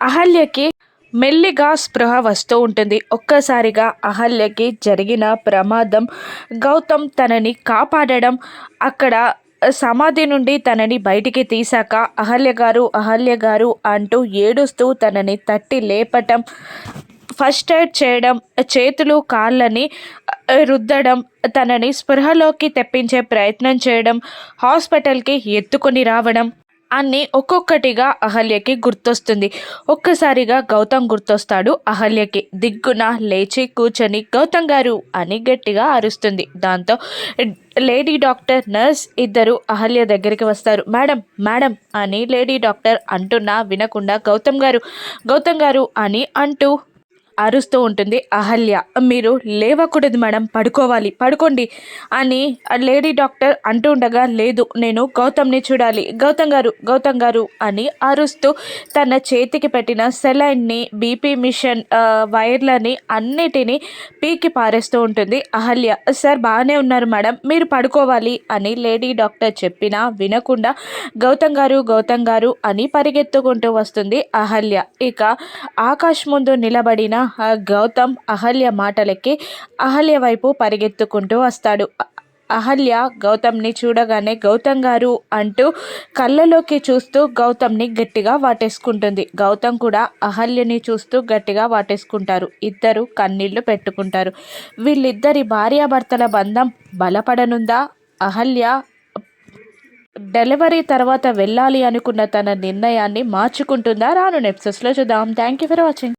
అహల్యకి మెల్లిగా స్పృహ వస్తూ ఉంటుంది. ఒక్కసారిగా అహల్యకి జరిగిన ప్రమాదం గౌతమ్ తనని కాపాడడం అక్కడ సమాధి నుండి తనని బయటికి తీశాక అహల్య గారు అహల్య గారు అంటూ ఏడుస్తూ తనని తట్టి లేపటం ఫస్ట్ ఎయిడ్ చేయడం చేతులు కాళ్ళని రుద్దడం తనని స్పృహలోకి తెప్పించే ప్రయత్నం చేయడం హాస్పిటల్కి ఎత్తుకొని రావడం అన్నీ ఒక్కొక్కటిగా అహల్యకి గుర్తొస్తుంది. ఒక్కసారిగా గౌతమ్ గుర్తొస్తాడు. అహల్యకి దిగ్గున లేచి కూర్చొని గౌతమ్ గారు అని గట్టిగా అరుస్తుంది. దాంతో లేడీ డాక్టర్ నర్స్ ఇద్దరు అహల్య దగ్గరికి వస్తారు. మేడం మేడం అని లేడీ డాక్టర్ అంటున్నా వినకుండా గౌతమ్ గారు గౌతమ్ గారు అని అంటూ అరుస్తూ ఉంటుంది. అహల్య మీరు లేవకూడదు మేడం పడుకోవాలి. పడుకోండి అని లేడీ డాక్టర్ అంటూ ఉండగా లేదు నేను గౌతమ్ని చూడాలి. గౌతమ్ గారు గౌతమ్ గారు అని అరుస్తూ తన చేతికి పెట్టిన సెలైన్ని బీపీ మిషన్ వైర్లని అన్నిటినీ పీకి పారేస్తూ ఉంటుంది. అహల్య సార్ బాగానే ఉన్నారు మేడం మీరు పడుకోవాలి అని లేడీ డాక్టర్ చెప్పినా వినకుండా గౌతమ్ గారు గౌతమ్ గారు అని పరిగెత్తుకుంటూ వస్తుంది అహల్య. ఇక ఆకాశ్ ముందు నిలబడిన గౌతమ్ అహల్య మాటలకి అహల్య వైపు పరిగెత్తుకుంటూ వస్తాడు. అహల్య గౌతమ్ని చూడగానే గౌతమ్ గారు అంటూ కళ్ళలోకి చూస్తూ గౌతమ్ని గట్టిగా వాటేసుకుంటుంది. గౌతమ్ కూడా అహల్యని చూస్తూ గట్టిగా వాటేసుకుంటారు. ఇద్దరు కన్నీళ్ళు పెట్టుకుంటారు. వీళ్ళిద్దరి భార్యాభర్తల బంధం బలపడనుందా? అహల్య డెలివరీ తర్వాత వెళ్ళాలి అనుకున్న తన నిర్ణయాన్ని మార్చుకుంటుందా? రాను నెప్సెస్లో చూద్దాం. Thank you for watching.